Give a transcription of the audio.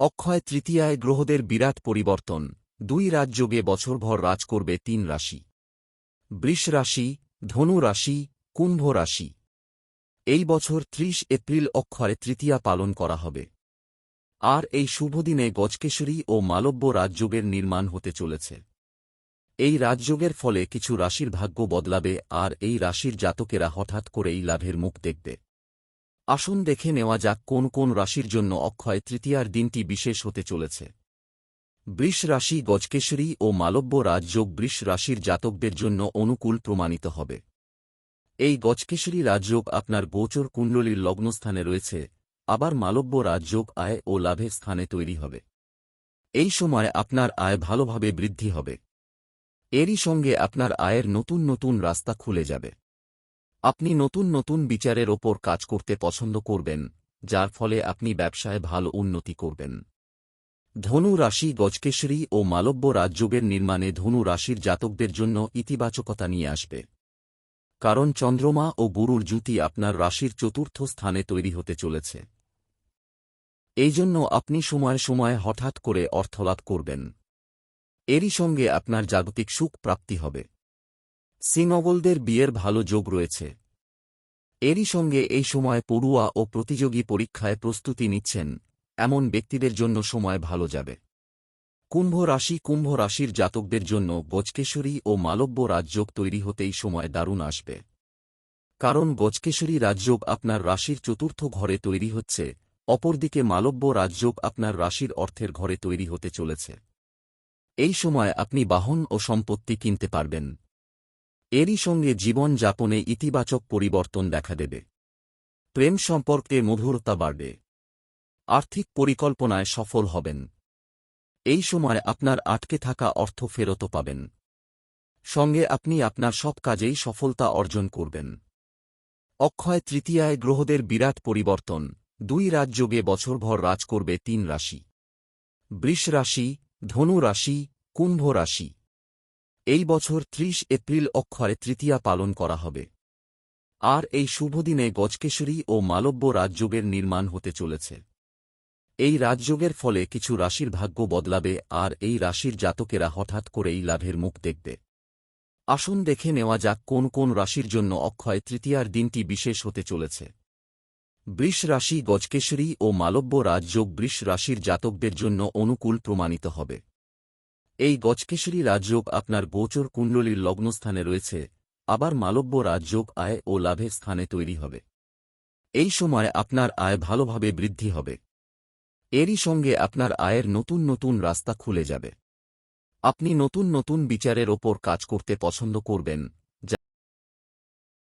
অক্ষয় তৃতীয়ায় গ্রহদের বিরাট পরিবর্তন। দুই রাজযোগে বছরভর রাজ করবে তিন রাশি। বৃষ রাশি, ধনু রাশি, কুম্ভ রাশি। এই বছর ত্রিশ এপ্রিল অক্ষয় তৃতীয়া পালন করা হবে। আর এই শুভদিনে গজকেশরী ও মালব্য রাজযোগের নির্মাণ হতে চলেছে। এই রাজযোগের ফলে কিছু রাশির ভাগ্য বদলাবে আর এই রাশির জাতকেরা হঠাৎ করেই লাভের মুখ দেখবে। আসুন দেখে নেওয়া যাক কোন কোন রাশির জন্য অক্ষয় তৃতীয়ার দিনটি বিশেষ হতে চলেছে। বৃষ রাশি গজকেশরী ও মালব্য রাজযোগ বৃষ রাশির জাতকদের জন্য অনুকূল প্রমাণিত হবে। এই গজকেশরী রাজযোগ আপনার গোচর কুণ্ডলীর লগ্নস্থানে রয়েছে, আবার মালব্য রাজযোগ আয় ও লাভের স্থানে তৈরি হবে। এই সময় আপনার আয় ভালোভাবে বৃদ্ধি হবে। এরই সঙ্গে আপনার আয়ের নতুন নতুন রাস্তা খুলে যাবে। আপনি নতুন নতুন বিচারের ওপর কাজ করতে পছন্দ করবেন, যার ফলে আপনি ব্যবসায় ভালো উন্নতি করবেন। ধনু রাশি গজকেশরী ও মালব্য রাজযোগের নির্মাণে ধনু রাশির জাতকদের জন্য ইতিবাচকতা নিয়ে আসবে। কারণ চন্দ্রমা ও গুরুর জুতি আপনার রাশির চতুর্থ স্থানে তৈরি হতে চলেছে। এই জন্য আপনি সময় সময় হঠাৎ করে অর্থলাভ করবেন। এরই সঙ্গে আপনার জাগতিক সুখ প্রাপ্তি হবে। সিনগলদের বিয়ের ভালো যোগ রয়েছে। এরই সঙ্গে এই সময় পড়ুয়া ও প্রতিযোগী পরীক্ষায় প্রস্তুতি নিচ্ছেন এমন ব্যক্তিদের জন্য সময় ভালো যাবে। কুম্ভ রাশি কুম্ভ রাশির জাতকদের জন্য গজকেশরী ও মালব্য রাজযোগ তৈরি হতেই সময় দারুণ আসবে। কারণ গজকেশরী রাজযোগ আপনার রাশির চতুর্থ ঘরে তৈরি হচ্ছে, অপরদিকে মালব্য রাজযোগ আপনার রাশির অর্থের ঘরে তৈরি হতে চলেছে। এই সময় আপনি বাহন ও সম্পত্তি কিনতে পারবেন। এরই সঙ্গে জীবন যাপনে ইতিবাচক পরিবর্তন দেখা দেবে। প্রেম সম্পর্কে মধুরতা বাড়বে। আর্থিক পরিকল্পনায় সফল হবেন। এই সময় আপনার আটকে থাকা অর্থ ফেরত পাবেন। সঙ্গে আপনি আপনার সব কাজেই সফলতা অর্জন করবেন। অক্ষয় তৃতীয়ায় গ্রহদের বিরাট পরিবর্তন। দুই রাজযোগে বছরভর রাজ করবে তিন রাশি। বৃষ রাশি, ধনু রাশি, কুম্ভ রাশি। এই বছর ত্রিশ এপ্রিল অক্ষয় তৃতীয়া পালন করা হবে। আর এই শুভদিনে গজকেশরী ও মালব্য রাজযোগের নির্মাণ হতে চলেছে। এই রাজযোগের ফলে কিছু রাশির ভাগ্য বদলাবে আর এই রাশির জাতকেরা হঠাৎ করেই লাভের মুখ দেখবে। আসুন দেখে নেওয়া যাক কোন কোন রাশির জন্য অক্ষয় তৃতীয়ার দিনটি বিশেষ হতে চলেছে। বৃষ রাশি গজকেশরী ও মালব্য রাজযোগ বৃষ রাশির জাতকদের জন্য অনুকূল প্রমাণিত হবে। এই গজকেশরী রাজযোগ আপনার গোচর কুণ্ডলীর লগ্নস্থানে রয়েছে, আবার মালব্য রাজযোগ আয় ও লাভের স্থানে তৈরি হবে। এই সময় আপনার আয় ভালোভাবে বৃদ্ধি হবে। এরই সঙ্গে আপনার আয়ের নতুন নতুন রাস্তা খুলে যাবে। আপনি নতুন নতুন বিচারের ওপর কাজ করতে পছন্দ করবেন